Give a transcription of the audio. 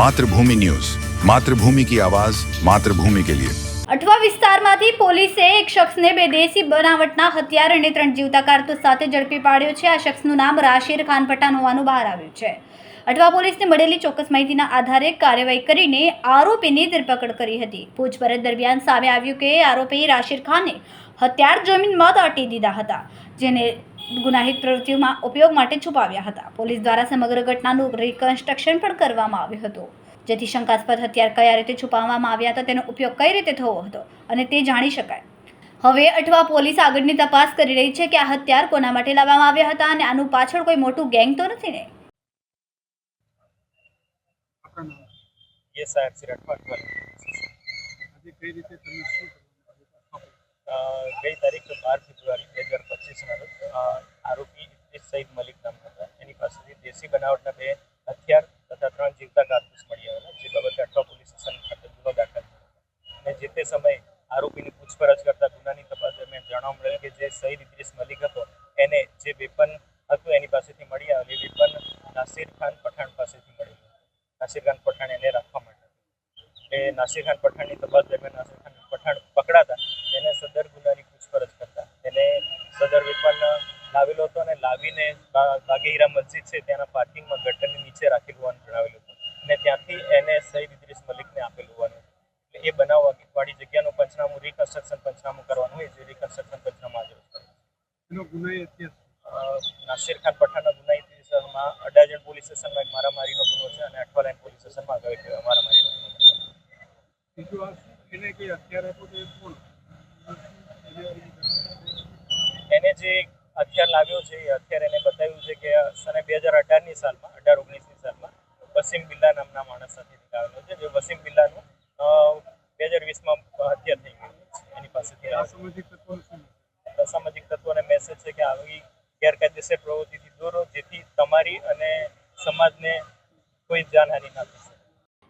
Mathrubhumi news. Mathrubhumi કી આવાજ, માતૃભૂમિ કે લિયે. અઠવા વિસ્તારમાંથી પોલીસે એક શખ્સને બે દેશી બનાવટના હથિયાર અને ત્રણ જીવતા કારતૂસ સાથે ઝડપી પાડ્યો છે. આ શખ્સનું નામ રાશિર ખાન પઠાણ હોવાનું બહાર આવ્યું છે. અઠવા પોલીસને મળેલી ચોક્કસ માહિતીના આધારે કાર્યવાહી કરીને આરોપીની ધરપકડ કરી હતી. પૂછપરછ દરમિયાન સામે આવ્યું કે આરોપી રાશિર ખાને હથિયાર જમીનમાં દાટી દીધા હતા જેને ગુનાહિત પ્રવૃત્તિઓમાં ઉપયોગ માટે છુપાવ્યા હતા. પોલીસ દ્વારા સમગ્ર ઘટનાનું રિકન્સ્ટ્રક્શન પણ કરવામાં આવ્યું હતું. જેથી શંકાસ્પદ હથિયાર કયા રીતે છુપાવવામાં આવ્યા હતા તેનો ઉપયોગ કઈ રીતે થવો હતો અને તે જાણી શકાય. હવે અઠવા પોલીસ આગળની તપાસ કરી રહી છે કે આ હથિયાર કોના માટે લાવવામાં આવ્યા હતા અને આનું પાછળ કોઈ મોટું ગેંગ તો નથી ને? કઈ રીતે ગઈ તારીખ બાર ફેબ્રુઆરી બે હજાર પચીસના રોજ આરોપી ઇદ્રીસ સઈદ મલિક નામના હતા. એની પાસેથી દેશી બનાવટના બે હથિયાર તથા ત્રણ જીવતા કારતૂસ મળી આવેલા, જે બાબતે અઠવા પોલીસ સ્ટેશન ખાતે ગુનો દાખલ થયો અને જે તે સમયે આરોપીની પૂછપરછ કરતા ગુનાની તપાસ દરમિયાન જાણવા મળેલ કે જે સઈદ ઇદ્રીસ મલિક હતો, એને જે વેપન હતું એની પાસેથી મળી આવેલી વેપન નાસિર ખાન પઠાણ પાસેથી મળેલું નાસિર ખાન પઠાણ એને રાખવા માટે એ નાસિર ખાન પઠાણની તપાસ દરમિયાન નાસિર ખાન પઠાણ પકડાતા તેને સદર ગુનાની પૂછપરછ કરતા. તેને સદર વેપન લાવેલો હતો અને લાવીને બાગેહીરા મસ્જિદ છે ત્યાંના પાર્કિંગમાં ગટરની નીચે રાખેલું હોવાનું જણાવેલું હતું. અને ત્યાંથી એને સઈદ ઇદ્રીસ મલિકને આપેલું હોવાનું એટલે એ બનાવ વાળી જગ્યાનું પંચનામું રિકન્સ્ટ્રક્શન પંચનામું કરવાનું હોય જે રિકન્સ્ટ્રક્શન પંચનામું આજે. એનો નાસિર ખાન પઠાણના ગુનાહિત વિસ્તારમાં અડાજણ પોલીસ સ્ટેશનમાં એક મારામારીનો ગુનો છે અને અઠવાલાઈન પોલીસ સ્ટેશનમાં આગળ એક મારામારીનો ગુનો છે બીજું આ શું? એને કઈ હથિયાર તો જે હથિયાર લાવ્યો છે, એ હથિયાર એને બતાવ્યું છે કે સને બે હજાર અઢારની સાલમાં, અઢાર ઓગણીસની સાલમાં વસીમ બિલ્લા નામના માણસ સાથે નીકળેલો છે, જે વસીમ બિલ્લાનું બે હજાર વીસમાં હત્યા થઈ ગઈ છે, એની પાસેથી આ આ સામાજિક તત્વોનું શું અસામાજિક તત્વોને મેસેજ છે કે આવી ગેરકાયદેસર પ્રવૃત્તિથી દૂર જેથી તમારી અને સમાજને કોઈ જાનહાનિ ના થઈ શકે